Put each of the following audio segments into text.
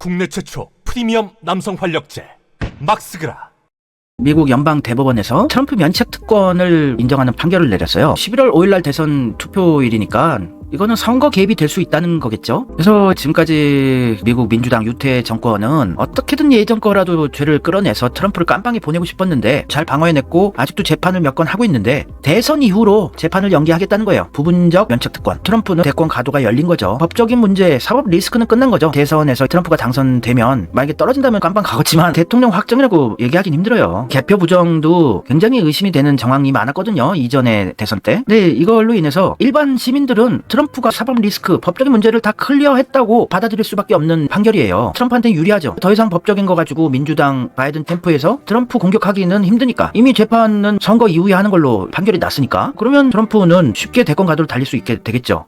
국내 최초 프리미엄 남성 활력제 막스그라 미국 연방 대법원에서 트럼프 면책 특권을 인정하는 판결을 내렸어요. 11월 5일날 대선 투표일이니까 이거는 선거 개입이 될 수 있다는 거겠죠. 그래서 지금까지 미국 민주당 유태 정권은 어떻게든 예전 거라도 죄를 끌어내서 트럼프를 깜빵에 보내고 싶었는데 잘 방어해냈고 아직도 재판을 몇 건 하고 있는데 대선 이후로 재판을 연기하겠다는 거예요. 부분적 면책 특권. 트럼프는 대권 가도가 열린 거죠. 법적인 문제, 사법 리스크는 끝난 거죠. 대선에서 트럼프가 당선되면 만약에 떨어진다면 깜빵 가겠지만 대통령 확정이라고 얘기하긴 힘들어요. 개표 부정도 굉장히 의심이 되는 정황이 많았거든요. 이전에 대선 때. 근데 이걸로 인해서 일반 시민들은 트럼프 가 사법 리스크, 법적인 문제를 다 클리어했다고 받아들일 수밖에 없는 판결이에요. 트럼프한테 유리하죠. 더 이상 법적인 거 가지고 민주당 바이든 캠프에서 트럼프 공격하기는 힘드니까 이미 재판은 선거 이후에 하는 걸로 판결이 났으니까 그러면 트럼프는 쉽게 대권 가도를 달릴 수 있게 되겠죠.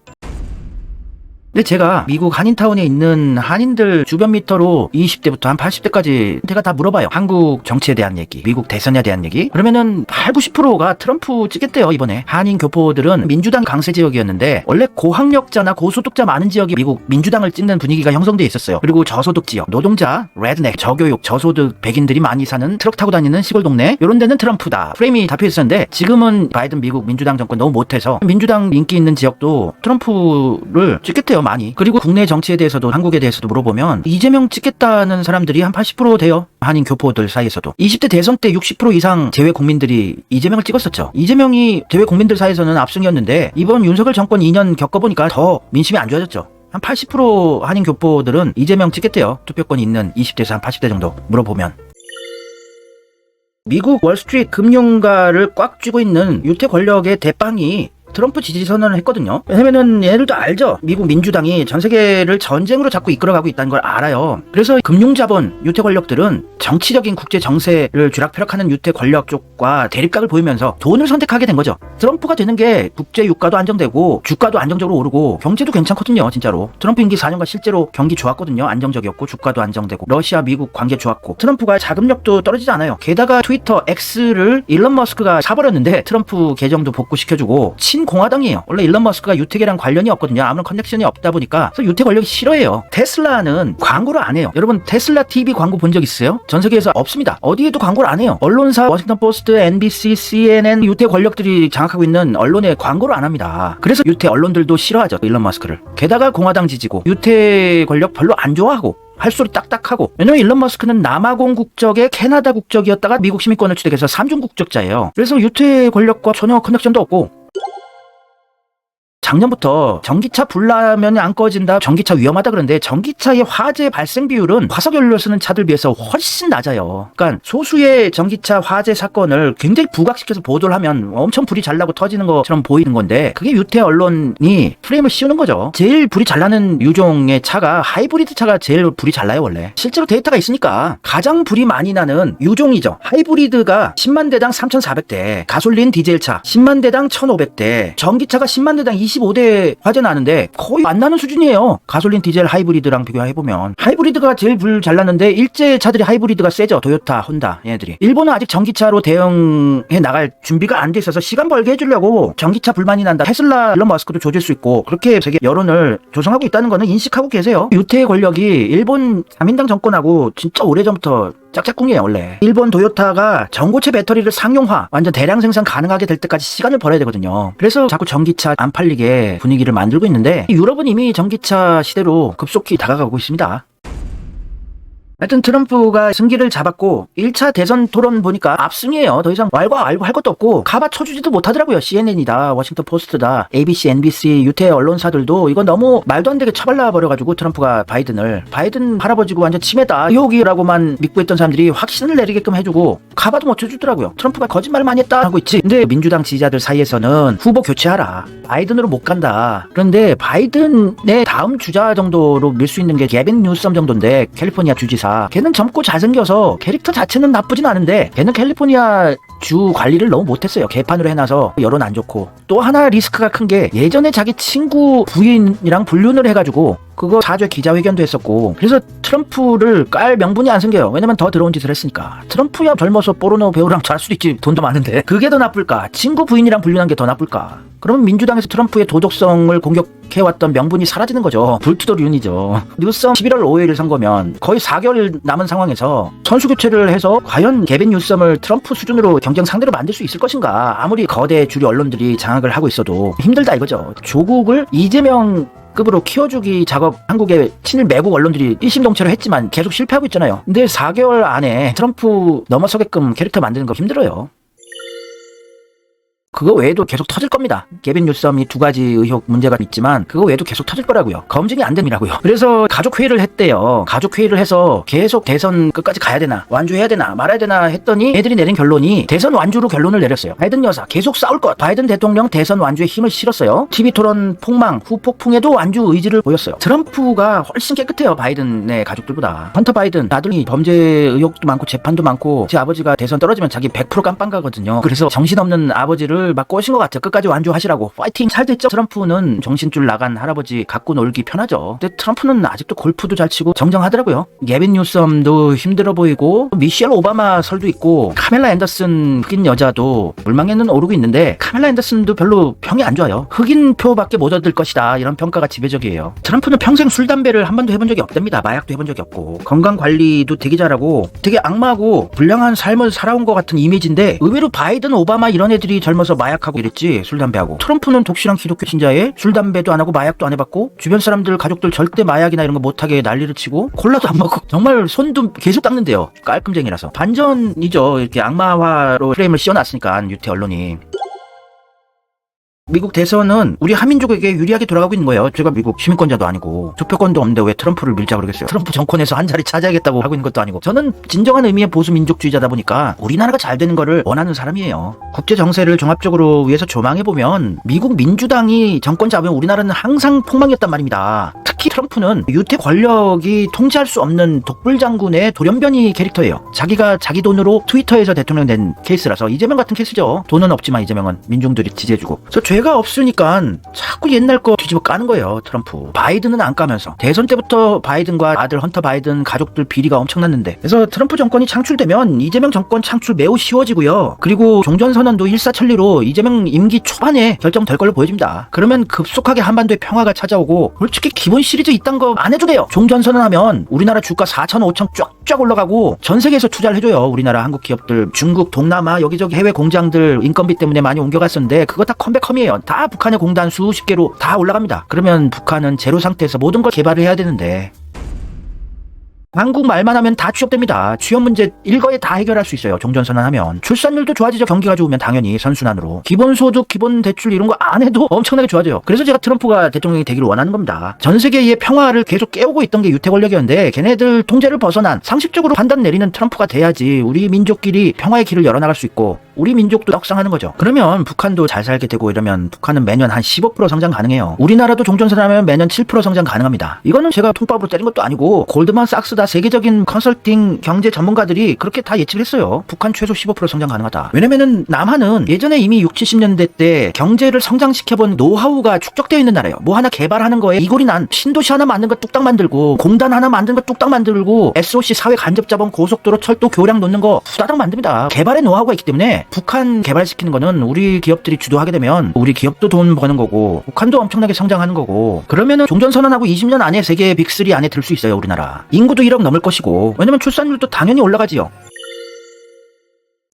근데 제가 미국 한인타운에 있는 한인들 주변 미터로 20대부터 한 80대까지 제가 다 물어봐요. 한국 정치에 대한 얘기, 미국 대선에 대한 얘기. 그러면은 8, 90%가 트럼프 찍겠대요, 이번에. 한인 교포들은 민주당 강세 지역이었는데 원래 고학력자나 고소득자 많은 지역이 미국 민주당을 찍는 분위기가 형성돼 있었어요. 그리고 저소득 지역, 노동자, 레드넥, 저교육, 저소득 백인들이 많이 사는 트럭 타고 다니는 시골 동네 이런 데는 트럼프다. 프레임이 잡혀 있었는데 지금은 바이든 미국 민주당 정권 너무 못해서 민주당 인기 있는 지역도 트럼프를 찍겠대요. 많이. 그리고 국내 정치에 대해서도 한국에 대해서도 물어보면 이재명 찍겠다는 사람들이 한 80% 돼요. 한인 교포들 사이에서도. 20대 대선 때 60% 이상 제외 국민들이 이재명을 찍었었죠. 이재명이 제외 국민들 사이에서는 압승이었는데 이번 윤석열 정권 2년 겪어보니까 더 민심이 안 좋아졌죠. 한 80% 한인 교포들은 이재명 찍겠대요. 투표권이 있는 20대에서 한 80대 정도 물어보면. 미국 월스트리트 금융가를 꽉 쥐고 있는 유태 권력의 대빵이 트럼프 지지 선언을 했거든요. 왜냐면은 얘들도 알죠. 미국 민주당이 전 세계를 전쟁으로 자꾸 이끌어가고 있다는 걸 알아요. 그래서 금융자본 유태 권력들은 정치적인 국제 정세를 쥐락펴락하는 유태 권력 쪽과 대립각을 보이면서 돈을 선택하게 된 거죠. 트럼프가 되는 게 국제 유가도 안정되고 주가도 안정적으로 오르고 경제도 괜찮거든요, 진짜로. 트럼프 임기 4년간 실제로 경기 좋았거든요. 안정적이었고 주가도 안정되고 러시아 미국 관계 좋았고 트럼프가 자금력도 떨어지지 않아요. 게다가 트위터 X를 일론 머스크가 사버렸는데 트럼프 계정도 복구시켜주고 친 공화당이에요. 원래 일론 머스크가 유택이랑 관련이 없거든요. 아무런 커넥션이 없다 보니까 그래서 유택 권력이 싫어해요. 테슬라는 광고를 안 해요. 여러분 테슬라 TV 광고 본 적 있어요? 전 세계에서 없습니다. 어디에도 광고를 안 해요. 언론사 워싱턴 포스트, NBC, CNN 유태 권력들이 장악하고 있는 언론에 광고를 안 합니다. 그래서 유태 언론들도 싫어하죠. 일론 머스크를. 게다가 공화당 지지고 유태 권력 별로 안 좋아하고 할 소리 딱딱하고 왜냐면 일론 머스크는 남아공 국적의 캐나다 국적이었다가 미국 시민권을 취득해서 삼중 국적자예요. 그래서 유태 권력과 전혀 커넥션도 없고 작년부터 전기차 불나면 안 꺼진다, 전기차 위험하다 그러는데 전기차의 화재 발생 비율은 화석 연료 쓰는 차들 비해서 훨씬 낮아요. 그러니까 소수의 전기차 화재 사건을 굉장히 부각시켜서 보도를 하면 엄청 불이 잘 나고 터지는 것처럼 보이는 건데 그게 유태 언론이 프레임을 씌우는 거죠. 제일 불이 잘 나는 유종의 차가 하이브리드 차가 제일 불이 잘 나요 원래. 실제로 데이터가 있으니까 가장 불이 많이 나는 유종이죠. 하이브리드가 10만 대당 3,400대, 가솔린 디젤 차 10만 대당 1,500대, 전기차가 10만 대당 25대 화재 나는데 거의 안 나는 수준이에요. 가솔린 디젤 하이브리드랑 비교해보면. 하이브리드가 제일 불잘 나는데 일제 차들이 하이브리드가 세죠. 도요타, 혼다 얘네들이. 일본은 아직 전기차로 대응해 나갈 준비가 안 돼 있어서 시간 벌게 해주려고 전기차 불만이 난다. 테슬라 일론 머스크도 조질 수 있고 그렇게 세계 여론을 조성하고 있다는 거는 인식하고 계세요. 유태 권력이 일본 자민당 정권하고 진짜 오래전부터 짝짝꿍이에요 원래. 일본 도요타가 전고체 배터리를 상용화 완전 대량 생산 가능하게 될 때까지 시간을 벌어야 되거든요. 그래서 자꾸 전기차 안 팔리게 분위기를 만들고 있는데 유럽은 이미 전기차 시대로 급속히 다가가고 있습니다 하여튼 트럼프가 승기를 잡았고 1차 대선 토론 보니까 압승이에요. 더 이상 말과 알고 할 것도 없고 가바 쳐주지도 못하더라고요. CNN이다, 워싱턴 포스트다, ABC, NBC, 유태 언론사들도 이거 너무 말도 안 되게 처발라 버려가지고 트럼프가 바이든을 바이든 할아버지고 완전 치매다 의혹이라고만 믿고 있던 사람들이 확신을 내리게끔 해주고 가바도 못 쳐주더라고요. 트럼프가 거짓말 많이 했다 하고 있지. 근데 민주당 지지자들 사이에서는 후보 교체하라. 바이든으로 못 간다. 그런데 바이든의 다음 주자 정도로 밀 수 있는 게 개빈 뉴섬 정도인데 캘리포니아 주지사 걔는 젊고 잘생겨서 캐릭터 자체는 나쁘진 않은데 걔는 캘리포니아 주 관리를 너무 못했어요. 개판으로 해놔서 여론 안 좋고 또 하나 리스크가 큰 게 예전에 자기 친구 부인이랑 불륜을 해가지고 그거 사죄 기자회견도 했었고 그래서 트럼프를 깔 명분이 안 생겨요. 왜냐면 더 더러운 짓을 했으니까. 트럼프야 젊어서 포르노 배우랑 잘 수도 있지. 돈도 많은데. 그게 더 나쁠까? 친구 부인이랑 불륜한 게 더 나쁠까? 그러면 민주당에서 트럼프의 도덕성을 공격해왔던 명분이 사라지는 거죠. 불투더륜이죠. 뉴섬 11월 5일 선거면 거의 4개월 남은 상황에서 선수 교체를 해서 과연 개빈 뉴섬을 트럼프 수준으로 경쟁 상대로 만들 수 있을 것인가? 아무리 거대 주류 언론들이 장악을 하고 있어도 힘들다 이거죠. 조국을 이재명 급으로 키워주기 작업 한국의 친일 매국 언론들이 일심동체로 했지만 계속 실패하고 있잖아요. 근데 4개월 안에 트럼프 넘어서게끔 캐릭터 만드는 거 힘들어요. 그거 외에도 계속 터질 겁니다. 개빈 뉴섬이 두 가지 의혹 문제가 있지만 그거 외에도 계속 터질 거라고요. 검증이 안 됩니다고요. 그래서 가족 회의를 했대요. 가족 회의를 해서 계속 대선 끝까지 가야 되나 완주해야 되나 말아야 되나 했더니 애들이 내린 결론이 대선 완주로 결론을 내렸어요. 바이든 여사 계속 싸울 것. 바이든 대통령 대선 완주에 힘을 실었어요. TV 토론 폭망 후폭풍에도 완주 의지를 보였어요. 트럼프가 훨씬 깨끗해요. 바이든의 가족들보다. 헌터 바이든 아들이 범죄 의혹도 많고 재판도 많고 제 아버지가 대선 떨어지면 자기 100% 깜빵 가거든요. 그래서 정신없는 아버지를 막 꼬신 것 같아요. 끝까지 완주하시라고. 파이팅 잘 됐죠? 트럼프는 정신줄 나간 할아버지 갖고 놀기 편하죠. 근데 트럼프는 아직도 골프도 잘 치고 정정하더라고요. 게빈 뉴섬도 힘들어 보이고 미셸 오바마 설도 있고 카멜라 앤더슨 흑인 여자도 물망에는 오르고 있는데 카멜라 앤더슨도 별로 평이 안 좋아요. 흑인 표밖에 못 얻을 것이다. 이런 평가가 지배적이에요. 트럼프는 평생 술 담배를 한 번도 해본 적이 없답니다. 마약도 해본 적이 없고 건강 관리도 되게 잘하고 되게 악마하고 불량한 삶을 살아온 것 같은 이미지인데 의외로 바이든 오바마 이런 애들이 젊어서 마약하고 이랬지? 술 담배하고. 트럼프는 독실한 기독교 신자에 술 담배도 안 하고 마약도 안 해봤고 주변 사람들 가족들 절대 마약이나 이런 거 못하게 난리를 치고 콜라도 안 먹고 정말 손도 계속 닦는데요. 깔끔쟁이라서. 반전이죠. 이렇게 악마화로 프레임을 씌워놨으니까 유태 언론이 미국 대선은 우리 한민족에게 유리하게 돌아가고 있는 거예요. 제가 미국 시민권자도 아니고 투표권도 없는데 왜 트럼프를 밀자 그러겠어요. 트럼프 정권에서 한 자리 차지하겠다고 하고 있는 것도 아니고 저는 진정한 의미의 보수 민족주의자다 보니까 우리나라가 잘 되는 거를 원하는 사람이에요. 국제 정세를 종합적으로 위해서 조망해 보면 미국 민주당이 정권 잡으면 우리나라는 항상 폭망이었단 말입니다. 특히 트럼프는 유태 권력이 통제할 수 없는 독불 장군의 돌연변이 캐릭터예요. 자기가 자기 돈으로 트위터에서 대통령 된 케이스라서 이재명 같은 케이스죠. 돈은 없지만 이재명은 민중들이 지지해주고. 죄가 없으니까 자꾸 옛날 거 뒤집어 까는 거예요. 트럼프. 바이든은 안 까면서 대선 때부터 바이든과 아들 헌터 바이든 가족들 비리가 엄청났는데. 그래서 트럼프 정권이 창출되면 이재명 정권 창출 매우 쉬워지고요. 그리고 종전선언도 일사천리로 이재명 임기 초반에 결정될 걸로 보여집니다. 그러면 급속하게 한반도에 평화가 찾아오고 솔직히 기본 시리즈 이딴 거 안 해도 돼요. 종전선언하면 우리나라 주가 4천 5천 쫙쫙 올라가고 전 세계에서 투자를 해줘요. 우리나라 한국 기업들 중국 동남아 여기저기 해외 공장들 인건비 때문에 많이 옮겨갔었는데 그거 다 컴백홈이 에요. 다 북한의 공단 수십 개로 다 올라갑니다. 그러면 북한은 제로 상태에서 모든 걸 개발을 해야 되는데 한국 말만 하면 다 취업됩니다. 취업 문제 일거에 다 해결할 수 있어요. 종전선언 하면 출산율도 좋아지죠. 경기가 좋으면 당연히 선순환으로 기본소득, 기본대출 이런 거 안 해도 엄청나게 좋아져요. 그래서 제가 트럼프가 대통령이 되기를 원하는 겁니다. 전 세계의 평화를 계속 깨우고 있던 게 유태 권력이었는데 걔네들 통제를 벗어난 상식적으로 판단 내리는 트럼프가 돼야지 우리 민족끼리 평화의 길을 열어나갈 수 있고 우리 민족도 떡상하는 거죠. 그러면 북한도 잘 살게 되고 이러면 북한은 매년 한 15% 성장 가능해요. 우리나라도 종전선언하면 매년 7% 성장 가능합니다. 이거는 제가 통밥으로 때린 것도 아니고 골드만 삭스 다 세계적인 컨설팅 경제 전문가들이 그렇게 다 예측을 했어요. 북한 최소 15% 성장 가능하다. 왜냐면은 남한은 예전에 이미 6, 70년대 때 경제를 성장시켜본 노하우가 축적되어 있는 나라예요. 뭐 하나 개발하는 거에 이골이 난 신도시 하나 만든 거 뚝딱 만들고 공단 하나 만든 거 뚝딱 만들고 SOC 사회 간접자본 고속도로 철도 교량 놓는 거 후다닥 만듭니다. 개발의 노하우가 있기 때문에 북한 개발시키는 거는 우리 기업들이 주도하게 되면 우리 기업도 돈 버는 거고 북한도 엄청나게 성장하는 거고 그러면은 종전선언하고 20년 안에 세계 빅3 안에 들 수 있어요 우리나라. 인구도 1억 넘을 것이고 왜냐면 출산율도 당연히 올라가지요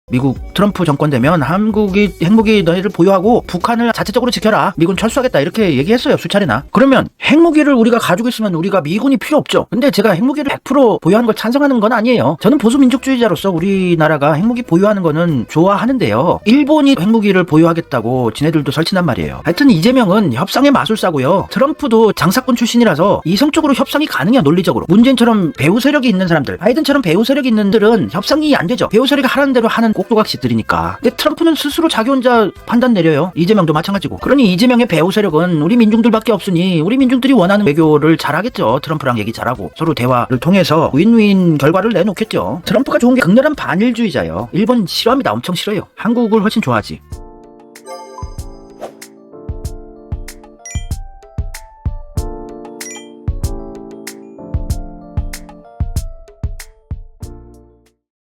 미국 트럼프 정권 되면 한국이 핵무기 너희를 보유하고 북한을 자체적으로 지켜라. 미군 철수하겠다. 이렇게 얘기했어요. 수차례나. 그러면 핵무기를 우리가 가지고 있으면 우리가 미군이 필요 없죠. 근데 제가 핵무기를 100% 보유하는 걸 찬성하는 건 아니에요. 저는 보수 민족주의자로서 우리나라가 핵무기 보유하는 거는 좋아하는데요. 일본이 핵무기를 보유하겠다고 지네들도 설친단 말이에요. 하여튼 이재명은 협상의 마술사고요. 트럼프도 장사꾼 출신이라서 이성적으로 협상이 가능해요. 논리적으로. 문재인처럼 배우 세력이 있는 사람들, 바이든처럼 배우 세력이 있는 들은 협상이 안 되죠. 배우 세력이 하라는 대로 하는 꼭두각시 들이니까. 근데 트럼프는 스스로 자기 혼자 판단 내려요. 이재명도 마찬가지고. 그러니 이재명의 배후 세력은 우리 민중들밖에 없으니 우리 민중들이 원하는 외교를 잘하겠죠. 트럼프랑 얘기 잘하고 서로 대화를 통해서 윈윈 결과를 내놓겠죠. 트럼프가 좋은 게 극렬한 반일주의자예요. 일본 싫어합니다. 엄청 싫어요. 한국을 훨씬 좋아하지.